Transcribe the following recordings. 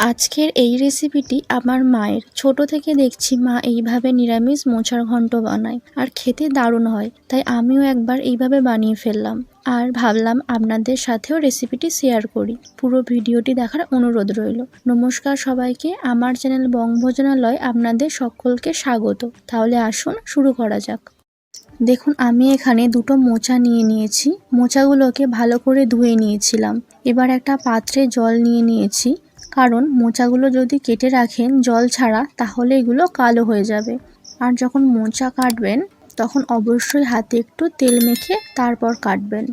আজকের এই রেসিপিটি আমার মায়ের। ছোট থেকে দেখছি মা এইভাবে নিরামিষ মোচার ঘন্ট বানায় আর খেতে দারুণ হয়, তাই আমিও একবার এইভাবে বানিয়ে ফেললাম। আর ভাবলাম আপনাদের সাথেও রেসিপিটি শেয়ার করি। পুরো ভিডিওটি দেখার অনুরোধ রইল। নমস্কার সবাইকে, আমার চ্যানেল বংভোজনালয় আপনাদের সকলকে স্বাগত। তাহলে আসুন, শুরু করা যাক। দেখুন, আমি এখানে দুটো মোচা নিয়ে নিয়েছি। মোচাগুলোকে ভালো করে ধুয়ে নিয়েছিলাম। এবার একটা পাত্রে জল নিয়ে নিয়েছি। কারণ মোচাগুলো যদি কেটে রাখেন জল ছাড়া, তাহলে এগুলো কালো হয়ে যাবে। আর যখন মোচা কাটবেন, তখন অবশ্যই হাতে একটু তেল মেখে তারপর কাটবেন।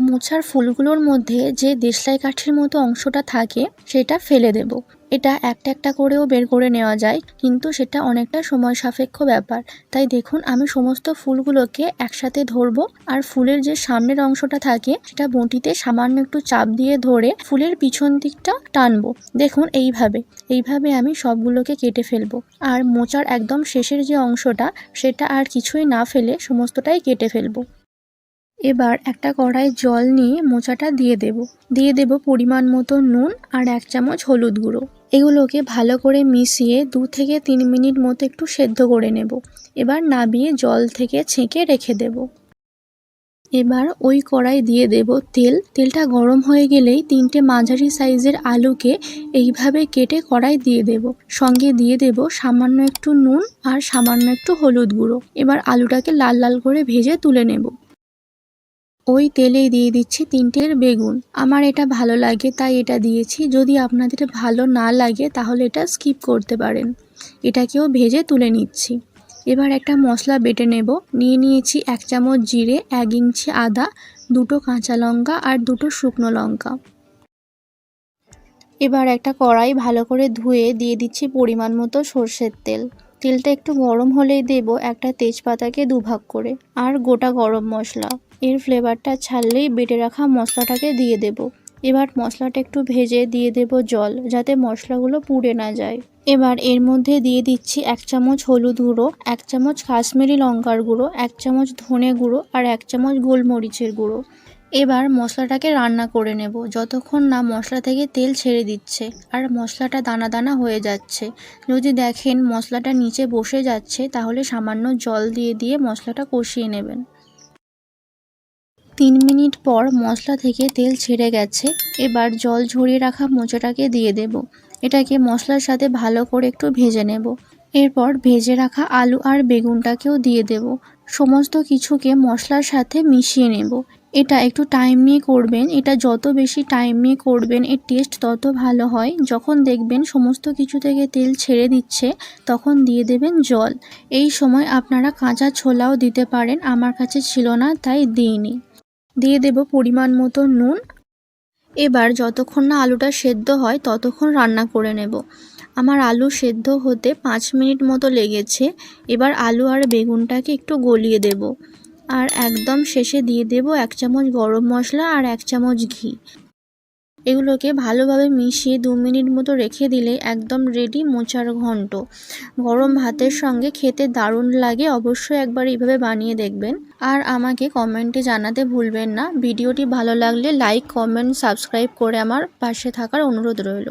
মোচার ফুলগুলোর মধ্যে যে দেশলাই কাঠির মতো অংশটা থাকে, সেটা ফেলে দেব। এটা একটা একটা করেও বের করে নেওয়া যায়, কিন্তু সেটা অনেকটা সময় সাপেক্ষ ব্যাপার। তাই দেখুন, আমি সমস্ত ফুলগুলোকে একসাথে ধরবো আর ফুলের যে সামনের অংশটা থাকে, সেটা বঁটিতে সামান্য একটু চাপ দিয়ে ধরে ফুলের পিছন দিকটা টানবো। দেখুন, এইভাবে। এইভাবে আমি সবগুলোকে কেটে ফেলব। আর মোচার একদম শেষের যে অংশটা, সেটা আর কিছুই না ফেলে সমস্তটাই কেটে ফেলব। এবার একটা কড়াই জল নিয়ে মোচাটা দিয়ে দেব। দিয়ে দেব পরিমাণ মতো নুন আর এক চামচ হলুদ গুঁড়ো। এগুলোকে ভালো করে মিশিয়ে দু থেকে তিন মিনিট মতো একটু সেদ্ধ করে নেব। এবার নাবিয়ে জল থেকে ছেঁকে রেখে দেব। এবার ওই কড়াই দিয়ে দেব তেল। তেলটা গরম হয়ে গেলেই তিনটে মাঝারি সাইজের আলুকে এইভাবে কেটে কড়াই দিয়ে দেব। সঙ্গে দিয়ে দেব সামান্য একটু নুন আর সামান্য একটু হলুদ গুঁড়ো। এবার আলুটাকে লাল লাল করে ভেজে তুলে নেব। ওই তেলেই দিয়ে দিচ্ছি তিনটের বেগুন। আমার এটা ভালো লাগে, তাই এটা দিয়েছি। যদি আপনাদের ভালো না লাগে, তাহলে এটা স্কিপ করতে পারেন। এটাকেও ভেজে তুলে নিচ্ছি। এবার একটা মশলা বেটে নেব। নিয়ে নিয়েছি এক চামচ জিরে, এক ইঞ্চি আদা, দুটো কাঁচা লঙ্কা আর দুটো শুকনো লঙ্কা। এবার একটা কড়াই ভালো করে ধুয়ে দিয়ে দিচ্ছি পরিমাণ মতো সর্ষের তেল। তেলটা একটু গরম হলেই দেব একটা তেজপাতাকে দুভাগ করে, আর গোটা গরম মশলা। এর ফ্লেভারটা ছাড়লেই বেটে রাখা মশলাটাকে দিয়ে দেব। এবার মশলাটা একটু ভেজে দিয়ে দেব জল, যাতে মশলাগুলো পুড়ে না যায়। এবার এর মধ্যে দিয়ে দিচ্ছি এক চামচ হলুদ গুঁড়ো, এক চামচ কাশ্মীরি লঙ্কার গুঁড়ো, এক চামচ ধনে গুঁড়ো, আর এক চামচ গোলমরিচের গুঁড়ো। এবার মশলাটাকে রান্না করে নেব। যতক্ষণ না মশলা থেকে তেল ছেড়ে দিচ্ছে আর মশলাটা দানা দানা হয়ে যাচ্ছে। যদি দেখেন মশলাটা নিচে বসে যাচ্ছে, তাহলে সামান্য জল দিয়ে দিয়ে মশলাটা কষিয়ে নেবেন। তিন মিনিট পর মশলা থেকে তেল ছেড়ে গেছে। এবার জল ঝরিয়ে রাখা মোচাটাকে দিয়ে দেব। এটাকে মশলার সাথে ভালো করে একটু ভেজে নেব। এরপর ভেজে রাখা আলু আর বেগুনটাকেও দিয়ে দেব। সমস্ত কিছুকে মশলার সাথে মিশিয়ে নেব। এটা একটু টাইম নিয়ে করবেন, এটা যত বেশি টাইম নিয়ে করবেন, এর টেস্ট তত ভালো হয়। যখন দেখবেন সমস্ত কিছু থেকে তেল ছেড়ে দিচ্ছে, তখন দিয়ে দেবেন জল। এই সময় আপনারা কাঁচা ছোলাও দিতে পারেন, আমার কাছে ছিল না, তাই দিইনি। দিয়ে দেব পরিমাণ মতো নুন। এবার যতক্ষণ না আলুটা সেদ্ধ হয়, ততক্ষণ রান্না করে নেব। আমার আলু সেদ্ধ হতে পাঁচ মিনিট মতো লেগেছে। এবার আলু আর বেগুনটাকে একটু গলিয়ে দেব। আর একদম শেষে দিয়ে দেব এক চামচ গরম মশলা আর এক চামচ ঘি। এগুলোকে ভালোভাবে মিশিয়ে দু মিনিট মতো রেখে দিলে একদম রেডি মোচার ঘন্ট। গরম ভাতের সঙ্গে খেতে দারুণ লাগে, অবশ্যই একবার এইভাবে বানিয়ে দেখবেন। আর আমাকে কমেন্টে জানাতে ভুলবেন না। ভিডিওটি ভালো লাগলে লাইক, কমেন্ট, সাবস্ক্রাইব করে আমার পাশে থাকার অনুরোধ রইল।